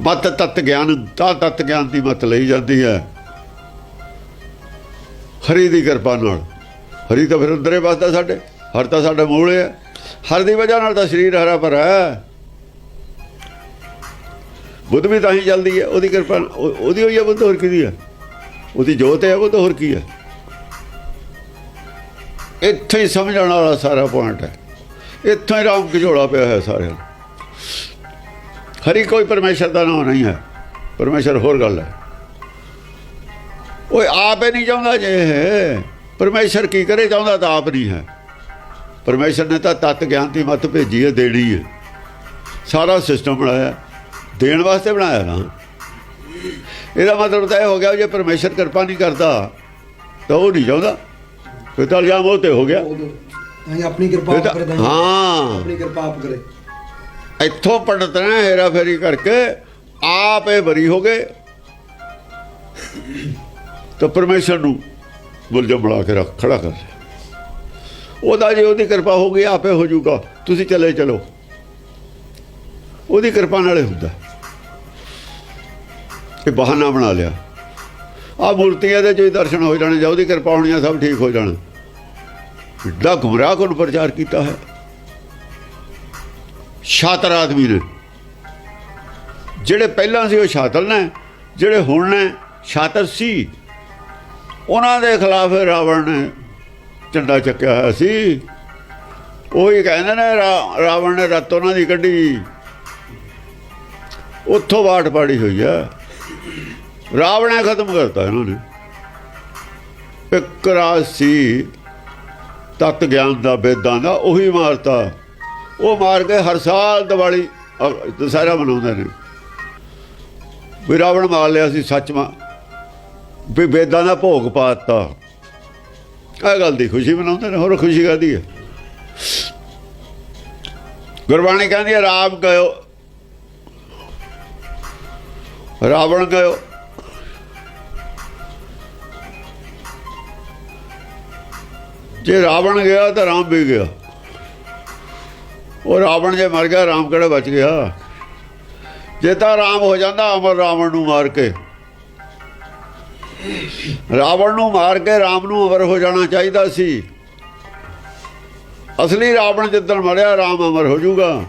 ਮਤ ਤਤ ਗਿਆਨ ਤਾਂ ਤਤ ਗਿਆਨ ਦੀ ਮਤ ਲਈ ਜਾਂਦੀ ਹੈ। ਹਰੀ ਦੀ ਕਿਰਪਾ ਨਾਲ। ਹਰੀ ਤਾਂ ਫਿਰ ਅੰਦਰੇ ਵਸਦਾ ਸਾਡੇ, ਹਰ ਤਾਂ ਸਾਡਾ ਮੂਲ ਹੈ। ਹਰ ਦੀ ਵਜ੍ਹਾ ਨਾਲ ਤਾਂ ਸਰੀਰ ਹਰਾ ਭਰਾ ਹੈ। ਬੁੱਧ ਵੀ ਤਾਂ ਹੀ ਚੱਲਦੀ ਹੈ, ਉਹਦੀ ਕਿਰਪਾ ਉਹ- ਉਹਦੀ ਹੋਈ ਹੈ ਬੁੱਧ, ਹੋਰ ਕਿਹਦੀ ਹੈ? ਉਹਦੀ ਜੋਤ ਹੈ ਉਹ ਤਾਂ ਹੋਰ ਕੀ ਹੈ? ਇੱਥੇ ਹੀ ਸਮਝਣ ਵਾਲਾ ਸਾਰਾ ਪੁਆਇੰਟ ਹੈ। ਇੱਥੋਂ ਹੀ ਰਾਮ ਕਿਝੋਲਾ ਪਿਆ ਹੈ ਸਾਰਿਆਂ ਨੂੰ। ਹਰੀ ਕੋਈ ਪਰਮੇਸ਼ਰ ਦਾ ਨਾਮ ਨਹੀਂ ਹੈ। ਪਰਮੇਸ਼ਰ ਹੋਰ ਗੱਲ ਹੈ। ਓਏ ਆਪ ਹੀ ਨਹੀਂ ਚਾਹੁੰਦਾ ਜੇ। ਪਰਮੇਸ਼ਰ ਕੀ ਕਰੇ ਚਾਹੁੰਦਾ ਤਾਂ ਆਪ ਨਹੀਂ ਹੈ। ਪਰਮੇਸ਼ਰ ਨੇ ਤਾਂ ਤਤ ਗਿਆਨ ਦੀ ਮਤ ਭੇਜੀ ਹੈ ਦੇਣੀ ਹੈ। ਸਾਰਾ ਸਿਸਟਮ ਬਣਾਇਆ। ਦੇਣ ਵਾਸਤੇ ਬਣਾਇਆ ਨਾ। ਇਹਦਾ ਮਤਲਬ ਤਾਂ ਇਹ ਹੋ ਗਿਆ ਜੇ ਪਰਮੇਸ਼ਰ ਕਿਰਪਾ ਨਹੀਂ ਕਰਦਾ ਤਾਂ ਉਹ ਨਹੀਂ ਚਾਹੁੰਦਾ। ਫਿਰ ਤਾਂ ਇਲਜ਼ਾਮ ਉਹ ਤੇ ਹੋ ਗਿਆ। ਆਪਣੀ ਕਿਰਪਾ ਕਰਦੇ ਹਾਂ। ਆਪਣੀ ਕਿਰਪਾ ਆਪ ਕਰੇ। ਇੱਥੋਂ ਪੰਡਤ ਨੇ ਹੇਰਾ ਫੇਰੀ ਕਰਕੇ ਆਪ ਇਹ ਬਰੀ ਹੋ ਗਏ। ਤਾਂ ਪਰਮੇਸ਼ਰ ਨੂੰ ਮੁਲਜ਼ਮ ਬਣਾ ਕੇ ਰੱਖ, ਖੜਾ ਕਰ। ਲਿਆ ਉਹਦਾ ਜੇ ਉਹਦੀ ਕਿਰਪਾ ਹੋ ਗਈ, ਆਪੇ ਹੋ ਜਾਊਗਾ। ਤੁਸੀਂ ਚਲੇ ਚਲੋ। ਉਹਦੀ ਕਿਰਪਾ ਨਾਲੇ ਹੁੰਦਾ। ਇਹ ਬਹਾਨਾ ਬਣਾ ਲਿਆ। ਆ ਮੂਰਤੀਆਂ ਦੇ ਜੇ ਦਰਸ਼ਨ ਹੋ ਜਾਣੇ ਜਾਂ ਉਹਦੀ ਕਿਰਪਾ ਹੋਣੀ ਆ, ਸਭ ਠੀਕ ਹੋ ਜਾਣਾ। ਏਡਾ ਗੁੰਮਰਾਹ ਕੋਲ ਪ੍ਰਚਾਰ ਕੀਤਾ ਹੈ? ਸ਼ਾਤਰ ਆਦਮੀ ਨੇ। ਜਿਹੜੇ ਪਹਿਲਾਂ ਸੀ ਉਹ ਸ਼ਾਤਰ ਨੇ, ਜਿਹੜੇ ਹੁਣ ਨੇ ਸ਼ਾਤਰ ਸੀ। ਉਹਨਾਂ ਦੇ ਖਿਲਾਫ ਰਾਵਣ ਨੇ ਝੰਡਾ ਚੱਕਿਆ ਹੋਇਆ ਸੀ। ਉਹੀ ਕਹਿੰਦੇ ਨੇ ਰਾਵਣ ਨੇ ਰੱਤ ਉਹਨਾਂ ਦੀ ਕੱਢੀ। ਉੱਥੋਂ ਬਾਟ ਪਾੜੀ ਹੋਈ ਆ। ਰਾਵਣ ਨੇ ਖਤਮ ਕਰਤਾ ਇਹਨਾਂ ਨੇ। ਇੱਕ ਰਾਜ ਸੀ ਤਤ ਗਿਆਨ ਦਾ, ਵੇਦਾਂ ਦਾ, ਉਹੀ ਮਾਰਤਾ। ਉਹ ਮਾਰ ਕੇ ਹਰ ਸਾਲ ਦੀਵਾਲੀ ਦੁਸਹਿਰਾ ਮਨਾਉਂਦੇ ਨੇ। ਵੀ ਰਾਵਣ ਮਾਰ ਲਿਆ ਸੀ ਸੱਚ ਮਾ ਵੀ ਵੇਦਾਂ ਦਾ ਭੋਗ ਪਾਤਾ ਇਹ ਗੱਲ ਦੀ ਖੁਸ਼ੀ ਮਨਾਉਂਦੇ ਨੇ, ਹੋਰ ਖੁਸ਼ੀ ਕਾਦੀ ਹੈ? ਗੁਰਬਾਣੀ ਕਹਿੰਦੀ ਹੈ, ਰਾਮ ਗਇਓ ਰਾਵਣ ਗਇਓ ਜੇ ਰਾਵਣ ਗਿਆ ਤਾਂ ਰਾਮ ਵੀ ਗਿਆ। ਉਹ ਰਾਵਣ ਜੇ ਮਰ ਗਿਆ, ਰਾਮ ਕਿਹੜਾ ਬਚ ਗਿਆ? ਜੇ ਤਾਂ ਰਾਮ ਹੋ ਜਾਂਦਾ, ਅਮਰ ਰਾਵਣ ਨੂੰ ਮਾਰ ਕੇ। ਰਾਵਣ ਨੂੰ ਮਾਰ ਕੇ ਰਾਮ ਨੂੰ ਅਮਰ ਹੋ ਜਾਣਾ ਚਾਹੀਦਾ ਸੀ। ਅਸਲੀ ਰਾਵਣ ਜਿੱਦਣ ਮਰਿਆ, ਰਾਮ ਅਮਰ ਹੋ ਜਾਊਗਾ।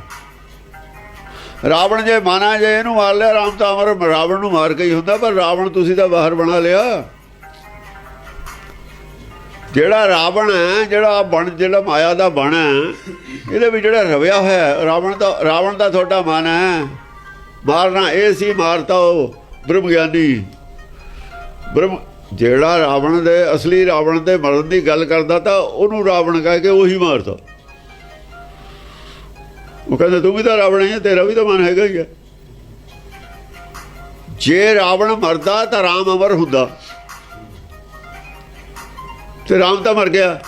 ਰਾਵਣ ਜੇ ਮਾਨਾ ਜੇ ਇਹਨੂੰ ਮਾਰ ਲਿਆ, ਰਾਮ ਤਾਂ ਅਮਰ ਰਾਵਣ ਨੂੰ ਮਾਰ ਕੇ ਹੀ ਹੁੰਦਾ, ਪਰ ਰਾਵਣ ਤੁਸੀਂ ਤਾਂ ਬਾਹਰ ਬਣਾ ਲਿਆ। ਜਿਹੜਾ ਰਾਵਣ ਹੈ, ਜਿਹੜਾ ਬਣ, ਜਿਹੜਾ ਮਾਇਆ ਦਾ ਬਣ ਹੈ, ਇਹਦੇ ਵਿੱਚ ਜਿਹੜਾ ਰਵਿਆ ਹੋਇਆ ਰਾਵਣ ਦਾ ਰਾਵਣ ਦਾ ਤੁਹਾਡਾ ਮਨ ਹੈ। ਮਾਰਨਾ ਇਹ ਸੀ, ਮਾਰਤਾ ਉਹ ਬ੍ਰਹਮ ਗਿਆਨੀ ਬ੍ਰਹਮ, ਜਿਹੜਾ ਰਾਵਣ ਦੇ, ਅਸਲੀ ਰਾਵਣ ਦੇ ਮਰਨ ਦੀ ਗੱਲ ਕਰਦਾ ਤਾਂ ਉਹਨੂੰ ਰਾਵਣ ਕਹਿ ਕੇ ਉਹੀ ਮਾਰਦਾ ਉਹ ਕਹਿੰਦਾ, ਤੂੰ ਵੀ ਤਾਂ ਰਾਵਣ ਹੀ ਹੈ, ਤੇਰਾ ਵੀ ਤਾਂ ਮਨ ਹੈਗਾ ਹੀ ਹੈ। ਜੇ ਰਾਵਣ ਮਰਦਾ ਤਾਂ ਰਾਮ ਅਮਰ ਹੁੰਦਾ। ਤੇ ਰਾਮ ਤਾਂ ਮਰ ਗਿਆ।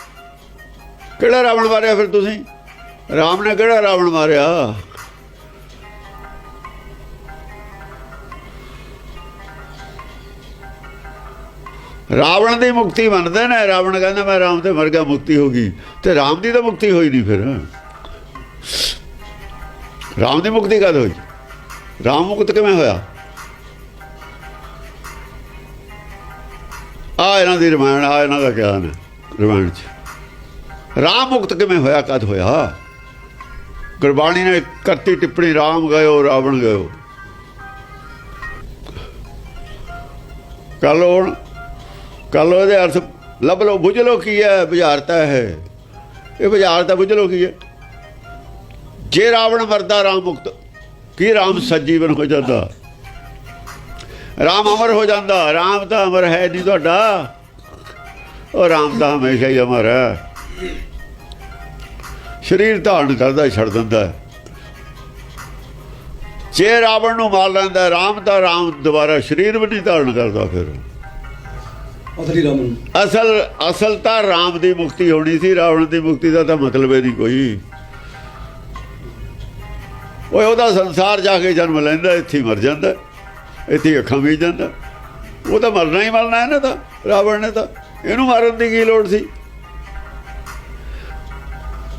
ਕਿਹੜਾ ਰਾਵਣ ਮਾਰਿਆ ਫਿਰ ਤੁਸੀਂ? ਰਾਮ ਨੇ ਕਿਹੜਾ ਰਾਵਣ ਮਾਰਿਆ? ਰਾਵਣ ਦੀ ਮੁਕਤੀ ਮੰਨਦੇ ਨੇ। ਰਾਵਣ ਕਹਿੰਦਾ, ਮੈਂ ਰਾਮ ਤੇ ਮਰ ਗਿਆ, ਮੁਕਤੀ ਹੋ ਗਈ। ਤੇ ਰਾਮ ਦੀ ਤਾਂ ਮੁਕਤੀ ਹੋਈ ਨਹੀਂ ਫਿਰ। ਰਾਮ ਦੀ ਮੁਕਤੀ ਕਦ ਹੋਈ? ਰਾਮ ਮੁਕਤ ਕਿਵੇਂ ਹੋਇਆ? ਆ ਇਹਨਾਂ ਦੀ ਰਮਾਇਣ ਆ ਇਹਨਾਂ ਦਾ ਗਿਆਨ ਹੈ, ਰਮਾਇਣ ਚ। ਰਾਮ ਮੁਕਤ ਕਿਵੇਂ ਹੋਇਆ, ਕਦ ਹੋਇਆ? ਗੁਰਬਾਣੀ ਨੇ ਕਰਤੀ ਟਿੱਪਣੀ, ਰਾਮ ਗਇਓ, ਰਾਵਣ ਗਇਓ। ਕੱਲ ਹੁਣ ਕੱਲ ਉਹਦੇ ਅਰਥ, ਲੱਭ ਲਓ, ਬੁੱਝ ਲਓ ਕੀ ਹੈ, ਬੁਝਾਰਤਾ ਹੈ ਇਹ। ਬੁਝਾਰਤਾ ਬੁੱਝ ਲਓ ਕੀ ਹੈ। ਜੇ ਰਾਵਣ ਮਰਦਾ, ਰਾਮ ਮੁਕਤ, ਕੀ ਰਾਮ ਸਜੀਵਨ ਹੋ ਜਾਂਦਾ? ਰਾਮ ਅਮਰ ਹੋ ਜਾਂਦਾ ਰਾਮ ਤਾਂ ਅਮਰ ਹੈ ਨਹੀਂ ਤੁਹਾਡਾ। ਉਹ ਰਾਮ ਤਾਂ ਹਮੇਸ਼ਾ ਹੀ ਅਮਰ ਹੈ। ਸਰੀਰ ਧਾਰਨ ਕਰਦਾ ਛੱਡ ਦਿੰਦਾ। ਜੇ ਰਾਵਣ ਨੂੰ ਮਾਰ ਲੈਂਦਾ ਰਾਮ ਤਾਂ ਰਾਮ ਦੁਬਾਰਾ ਸਰੀਰ ਵੀ ਨਹੀਂ ਧਾਰਨ ਕਰਦਾ ਫਿਰ। ਅਸਲੀ ਰਾਮ ਨੂੰ। ਅਸਲ ਅਸਲ ਤਾਂ ਰਾਮ ਦੀ ਮੁਕਤੀ ਹੋਣੀ ਸੀ ਰਾਵਣ ਦੀ ਮੁਕਤੀ ਦਾ ਤਾਂ ਮਤਲਬ ਹੀ ਨਹੀਂ ਕੋਈ। ਓਏ ਉਹਦਾ ਸੰਸਾਰ ਜਾ ਕੇ ਜਨਮ ਲੈਂਦਾ ਇੱਥੇ ਮਰ ਜਾਂਦਾ। ਇੱਥੇ ਅੱਖਾਂ ਮੀਚ ਜਾਂਦਾ। ਉਹ ਤਾਂ ਮਰਨਾ ਹੀ ਮਰਨਾ ਇਹਨੇ ਤਾਂ ਰਾਵਣ ਨੇ ਤਾਂ। ਇਹਨੂੰ ਮਾਰਨ ਦੀ ਕੀ ਲੋੜ ਸੀ?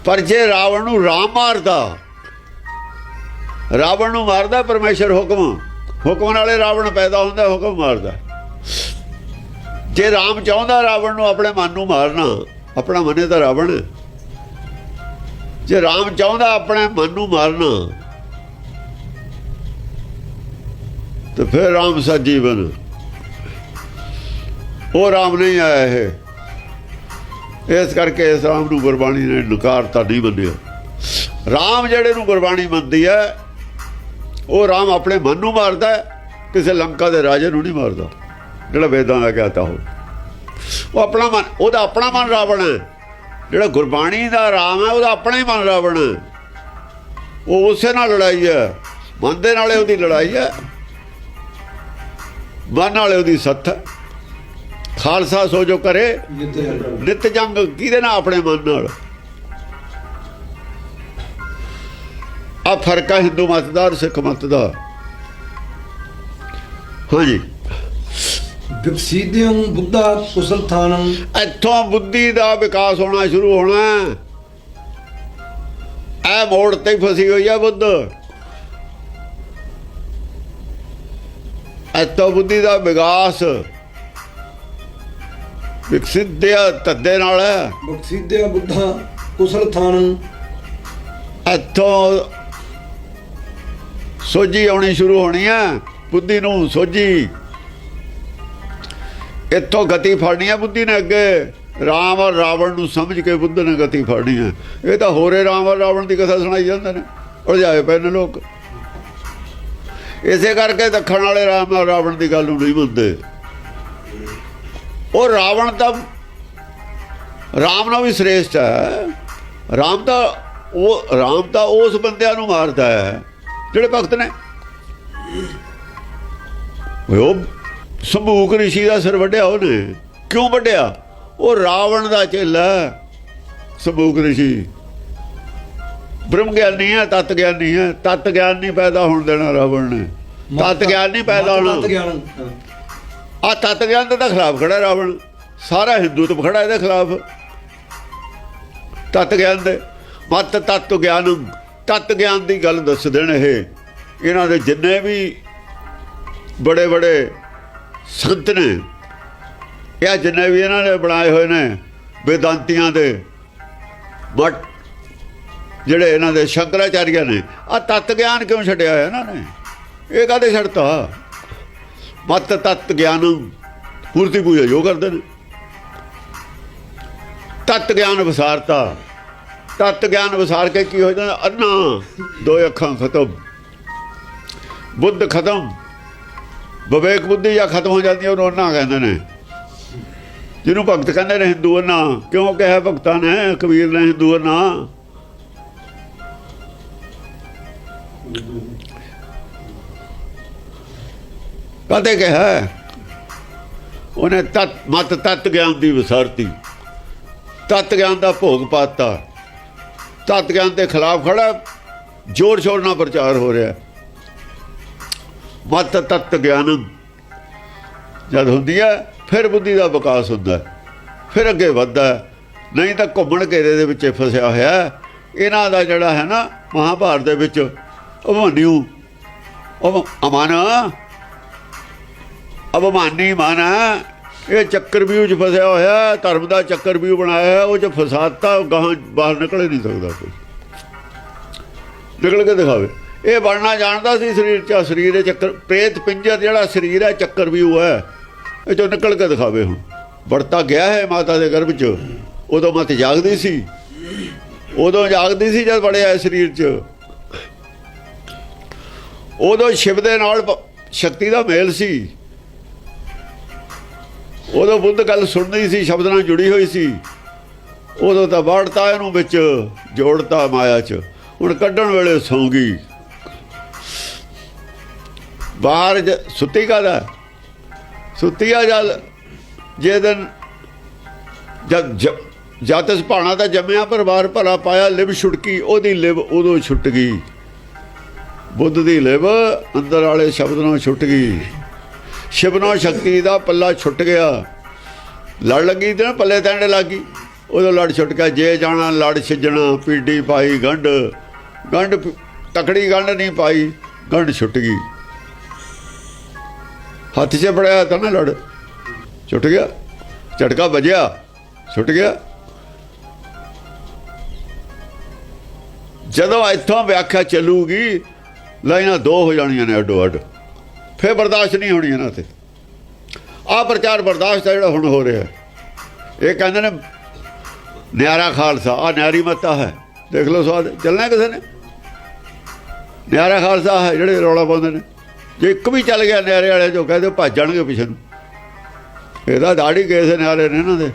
ਪਰ ਜੇ ਰਾਵਣ ਨੂੰ ਰਾਮ ਮਾਰਦਾ, ਰਾਵਣ ਨੂੰ ਮਾਰਦਾ ਪਰਮੇਸ਼ਰ ਹੁਕਮ ਹੁਕਮ ਨਾਲੇ ਰਾਵਣ ਪੈਦਾ ਹੁੰਦਾ, ਹੁਕਮ ਮਾਰਦਾ। ਜੇ ਰਾਮ ਚਾਹੁੰਦਾ ਰਾਵਣ ਨੂੰ ਆਪਣੇ ਮਨ ਨੂੰ ਮਾਰਨਾ, ਆਪਣਾ ਮਨੇ ਤਾਂ ਰਾਵਣ। ਹੈ। ਜੇ ਰਾਮ ਚਾਹੁੰਦਾ ਆਪਣੇ ਮਨ ਨੂੰ ਮਾਰਨਾ ਤੇ ਫਿਰ ਰਾਮ ਸਜੀਵਨ ਉਹ ਰਾਮ ਨਹੀਂ ਆਇਆ ਇਹ। ਇਸ ਕਰਕੇ ਇਸ ਰਾਮ ਨੂੰ ਗੁਰਬਾਣੀ ਨੇ ਨਕਾਰਤਾ ਨਹੀਂ ਮੰਨਿਆ। ਰਾਮ ਜਿਹੜੇ ਨੂੰ ਗੁਰਬਾਣੀ ਮੰਨਦੀ ਹੈ, ਉਹ ਰਾਮ ਆਪਣੇ ਮਨ ਨੂੰ ਮਾਰਦਾ ਕਿਸੇ ਲੰਕਾ ਦੇ ਰਾਜੇ ਨੂੰ ਨਹੀਂ ਮਾਰਦਾ। ਜਿਹੜਾ ਵੇਦਾਂ ਦਾ ਕਹਤਾ ਹੋ ਉਹ ਆਪਣਾ ਮਨ, ਉਹਦਾ ਆਪਣਾ ਮਨ ਰਾਵਣ ਹੈ। ਜਿਹੜਾ ਗੁਰਬਾਣੀ ਦਾ ਰਾਮ ਹੈ, ਉਹਦਾ ਆਪਣਾ ਹੀ ਮਨ ਰਾਵਣ ਹੈ। ਉਹ ਉਸੇ ਨਾਲ ਲੜਾਈ ਹੈ। ਮਨ ਦੇ ਨਾਲੇ ਉਹਦੀ ਲੜਾਈ ਹੈ। ਮਨ ਨਾਲੇ ਉਹਦੀ ਸੱਥ। ਖਾਲਸਾ ਸੋ ਜੋ ਕਰੇ ਨਿਤ ਜੰਗ ਕਿਹਦੇ ਨਾਲ ਆਪਣੇ ਮਨ ਨਾਲ? ਆ ਫ਼ਰਕ ਹੈ ਹਿੰਦੂ ਮਤ ਦਾ ਸਿੱਖ ਮਤ ਦਾ। ਹਾਂਜੀ। ਵਿਕਸੀਦਿਆਂ ਬੁੱਧਾ ਕੁਸਲ ਥਾਨੰ ਇੱਥੋਂ ਬੁੱਧੀ ਦਾ ਵਿਕਾਸ ਹੋਣਾ ਸ਼ੁਰੂ ਹੋਣਾ। ਐ ਮੋੜ ਤੇ ਫਸੀ ਹੋਈ ਆ ਬੁੱਧ। ਇੱਥੋਂ ਬੁੱਧੀ ਦਾ ਵਿਕਾਸ ਵਿਕਸਿਤ ਦੇ ਤੱਦੇ ਨਾਲ ਹੈ। ਵਿਕਸੀਦਿਆਂ ਬੁੱਧਾ ਕੁਸਲ ਥਾਨੰ। ਇੱਥੋਂ ਸੋਝੀ ਆਉਣੀ ਸ਼ੁਰੂ ਹੋਣੀ ਹੈ। ਬੁੱਧੀ ਨੂੰ ਸੋਝੀ। ਇੱਥੋਂ ਗਤੀ ਫੜਨੀ ਹੈ ਬੁੱਧੀ ਨੇ ਅੱਗੇ। ਰਾਮ ਔਰ ਰਾਵਣ ਨੂੰ ਸਮਝ ਕੇ ਬੁੱਧ ਨੇ ਗਤੀ ਫੜਨੀ ਹੈ। ਇਹ ਤਾਂ ਹੋਰੇ ਰਾਮ ਔਰ ਰਾਵਣ ਦੀ ਕਥਾ ਸੁਣਾਈ ਜਾਂਦੇ ਨੇ। ਉਲਝਾਏ ਪਏ ਨੇ ਲੋਕ। ਇਸੇ ਕਰਕੇ ਦੱਖਣ ਵਾਲੇ ਰਾਮ ਔਰ ਰਾਵਣ ਦੀ ਗੱਲ ਨੂੰ ਨਹੀਂ ਮੰਨਦੇ। ਉਹ ਰਾਵਣ ਤਾਂ ਰਾਮ ਨਾਲ ਵੀ ਸ੍ਰੇਸ਼ਟ ਹੈ। ਰਾਮ ਤਾਂ ਉਹ ਰਾਮ ਤਾਂ ਉਸ ਬੰਦਿਆਂ ਨੂੰ ਮਾਰਦਾ ਹੈ ਜਿਹੜੇ ਭਗਤ ਨੇ। ਉਹ ਸੰਭੂਕ ਰਿਸ਼ੀ ਦਾ ਸਿਰ ਵੱਢਿਆ ਉਹਨੇ। ਕਿਉਂ ਵੱਢਿਆ? ਉਹ ਰਾਵਣ ਦਾ ਚੇਲਾ ਹੈ, ਸੰਭੂਕ ਰਿਸ਼ੀ। ਬ੍ਰਹਮ ਗਿਆਨੀ ਹੈ ਤਤ ਗਿਆਨੀ ਹੈ। ਤਤ ਗਿਆਨ ਨਹੀਂ ਪੈਦਾ ਹੋਣ ਦੇਣਾ ਰਾਵਣ ਨੇ। ਤਤ ਗਿਆਨ ਨਹੀਂ ਪੈਦਾ ਤਤ ਹੋਣਾ। ਗਿਆਨ ਹਾਂ। ਆ ਤਤ ਗਿਆਨ ਦੇ ਤਾਂ ਖਿਲਾਫ ਖੜਾ ਰਾਵਣ। ਸਾਰਾ ਹਿੰਦੂਤਵ ਖੜਾ ਇਹਦੇ ਖਿਲਾਫ। ਤਤ ਗਿਆਨ ਦੇ। ਮਤ ਤਤ ਗਿਆਨ। ਤਤ ਗਿਆਨ ਦੀ ਗੱਲ ਦੱਸ ਦੇਣ ਇਹ। ਇਹਨਾਂ ਦੇ ਜਿੰਨੇ ਵੀ ਬੜੇ ਬੜੇ ਸੰਤ ਨੇ ਇਹ ਜਿੰਨੇ ਵੀ ਇਹਨਾਂ ਨੇ ਬਣਾਏ ਹੋਏ ਨੇ ਵੇਦਾਂਤੀਆਂ ਦੇ ਮਠ ਜਿਹੜੇ ਇਹਨਾਂ ਦੇ ਸ਼ੰਕਰਾਚਾਰੀਆ ਨੇ ਆ ਤਤ ਗਿਆਨ ਕਿਉਂ ਛੱਡਿਆ ਹੋਇਆ ਇਹਨਾਂ ਨੇ? ਇਹ ਕਾਹਦੇ ਛੱਡਤਾ? ਮਤ, ਤਤ, ਗਿਆਨ, ਮੂਰਤੀ ਪੂਜਾ ਜੋ ਕਰਦੇ ਨੇ। ਤਤ ਗਿਆਨ ਵਿਸਾਰਤਾ। ਤਤ ਗਿਆਨ ਵਿਸਾਰ ਕੇ ਕੀ ਹੋ ਜਾਂਦਾ? ਅੰਨਾ, ਦੋ ਅੱਖਾਂ ਖਤਮ। ਬੁੱਧ ਖਤਮ। ਵਿਵੇਕ ਬੁੱਧੀ ਜਾਂ ਖਤਮ ਹੋ ਜਾਂਦੀ ਉਹਨੂੰ ਅੰਨਾ ਕਹਿੰਦੇ ਨੇ। ਜਿਹਨੂੰ ਭਗਤ ਕਹਿੰਦੇ ਨੇ ਹਿੰਦੂ ਅੰਨਾ, ਕਿਉਂ ਕਿਹਾ ਭਗਤਾਂ ਨੇ? ਕਬੀਰ ਨੇ ਹਿੰਦੂ ਅੰਨਾ। ਕਦੇ ਕਿਹਾ? ਉਹਨੇ ਤਤ, ਮਤ ਤਤ ਗਿਆਨ ਦੀ ਵਿਸਾਰਤੀ। ਤਤ ਗਿਆਨ ਦਾ ਭੋਗ ਪਾਤਾ। ਤਤ ਗਿਆਨ ਦੇ ਖਿਲਾਫ ਖੜਾ, ਜੋਰ ਸ਼ੋਰ ਨਾਲ ਪ੍ਰਚਾਰ ਹੋ ਰਿਹਾ। ਮਤ ਤਤ ਗਿਆਨ, ਜਦ ਹੁੰਦੀ ਹੈ, ਫਿਰ ਬੁੱਧੀ ਦਾ ਵਿਕਾਸ ਹੁੰਦਾ ਫਿਰ ਅੱਗੇ ਵੱਧਦਾ ਨਹੀਂ ਤਾਂ ਘੁੰਮਣ ਘੇਰੇ ਦੇ ਵਿੱਚ ਫਸਿਆ ਹੋਇਆ ਇਹਨਾਂ ਦਾ ਜਿਹੜਾ ਹੈ ਨਾ, ਮਹਾਭਾਰਤ ਦੇ ਵਿੱਚ ਅਭਮਨਿਊ ਉਹ ਅਮਨ ਅਭਮਾਨੀ ਮਨ ਹੈ, ਇਹ ਚੱਕਰਵਿਊਹ 'ਚ ਫਸਿਆ ਹੋਇਆ ਧਰਮ ਦਾ ਚੱਕਰਵਿਊਹ ਬਣਾਇਆ ਉਹ 'ਚ ਫਸਾਤਾ ਗਾਹਾਂ ਬਾਹਰ ਨਿਕਲ ਨਹੀਂ ਸਕਦਾ ਕੋਈ। ਨਿਕਲ ਕੇ ਦਿਖਾਵੇ। ਇਹ ਬਣਨਾ ਜਾਣਦਾ ਸੀ ਸਰੀਰ 'ਚ ਸਰੀਰ ਦੇ ਚੱਕਰ ਪ੍ਰੇਤ ਪਿੰਜਰ ਜਿਹੜਾ ਸਰੀਰ ਹੈ ਚੱਕਰਵਿਊਹ ਹੈ। ਇਹ 'ਚੋਂ ਨਿਕਲ ਕੇ ਦਿਖਾਵੇ ਹੁਣ। ਵੜਤਾ ਗਿਆ ਹੈ ਮਾਤਾ ਦੇ ਗਰਭ 'ਚ। ਉਦੋਂ ਮਤ ਜਾਗਦੀ ਸੀ। ਉਦੋਂ ਜਾਗਦੀ ਸੀ ਜਦ ਵੜਿਆ ਸਰੀਰ 'ਚ। ਉਦੋਂ ਸ਼ਿਵ ਦੇ ਨਾਲ ਸ਼ਕਤੀ ਦਾ ਮੇਲ ਸੀ। ਉਦੋਂ ਬੁੱਧ ਗੱਲ ਸੁਣਨੀ ਸੀ, ਸ਼ਬਦ ਨਾਲ ਜੁੜੀ ਹੋਈ ਸੀ। ਉਦੋਂ ਤਾਂ ਵੜਤਾ ਇਹਨੂੰ ਵਿੱਚ, ਜੋੜਤਾ ਮਾਇਆ 'ਚ। ਹੁਣ ਕੱਢਣ ਵੇਲੇ ਸੌਂਗੀ। ਬਾਹਰ ਜ- ਸੁੱਤੀ ਕਾਦਾ ਸੁੱਤੀ ਆ ਜਲ ਜੇ ਦਿਨ ਜਦ ਜ- ਜਦ ਭਾਣਾ ਦਾ ਜੰਮਿਆ ਪਰਿਵਾਰ ਬਾਹਰ ਭਲਾ ਪਾਇਆ, ਲਿਵ ਛੁਟਕੀ, ਉਹਦੀ ਲਿਵ ਉਦੋਂ ਛੁੱਟ ਗਈ। ਬੁੱਧ ਦੀ ਲਿਵ ਅੰਦਰ ਵਾਲੇ ਸ਼ਬਦ ਨਾਲ ਛੁੱਟ ਗਈ। ਸ਼ਿਵਨੋ ਸ਼ਕਤੀ ਦਾ ਪੱਲਾ ਛੁੱਟ ਗਿਆ। ਲੜ ਲੱਗੀ ਤੇ ਨਾ ਪੱਲੇ ਤੈਂਡੇ ਲੱਗੀ। ਉਦੋਂ ਲੜ ਛੁੱਟ ਗਿਆ। ਜੇ ਜਾਣਾ, ਲੜ ਛਿੱਜਣਾ ਪੀੜੀ ਪਾਈ ਗੰਢ। ਗੰਢ ਤਕੜੀ ਗੰਢ ਨਹੀਂ ਪਾਈ, ਗੰਢ ਛੁੱਟ ਗਈ। ਹੱਥ 'ਚ ਫੜਿਆ ਤਾਂ ਨਾ ਲੜ। ਛੁੱਟ ਗਿਆ। ਝਟਕਾ ਵੱਜਿਆ। ਛੁੱਟ ਗਿਆ। ਜਦੋਂ ਇੱਥੋਂ ਵਿਆਖਿਆ ਚੱਲੂਗੀ, ਲਾਈਨਾਂ ਦੋ ਹੋ ਜਾਣੀਆਂ ਨੇ ਅੱਡੋ ਅੱਡ ਫੇਰ ਬਰਦਾਸ਼ਤ ਨਹੀਂ ਹੋਣੀ ਇਹਨਾਂ ਤੇ। ਆਹ ਪ੍ਰਚਾਰ ਬਰਦਾਸ਼ਤ ਹੈ ਜਿਹੜਾ ਹੁਣ ਹੋ ਰਿਹਾ। ਇਹ ਕਹਿੰਦੇ ਨੇ, ਨਿਆਰਾ ਖਾਲਸਾ ਆ ਨਿਆਰੀ ਮੱਤਾ ਹੈ। ਦੇਖ ਲਓ ਸਵਾਦ ਚੱਲਣਾ ਕਿਸੇ ਨੇ? ਨਿਆਰਾ ਖਾਲਸਾ ਹੈ, ਜਿਹੜੇ ਰੌਲਾ ਪਾਉਂਦੇ ਨੇ। ਜੇ ਇੱਕ ਵੀ ਚੱਲ ਗਿਆ ਨਿਆਰੇ ਵਾਲੇ, ਜੋ ਕਹਦੇ ਭੱਜ ਜਾਣਗੇ ਪਿੱਛੇ ਨੂੰ। ਇਹਦਾ ਦਾੜੀ ਕੇਸ ਨਿਆਰੇ ਨੇ ਇਹਨਾਂ ਦੇ।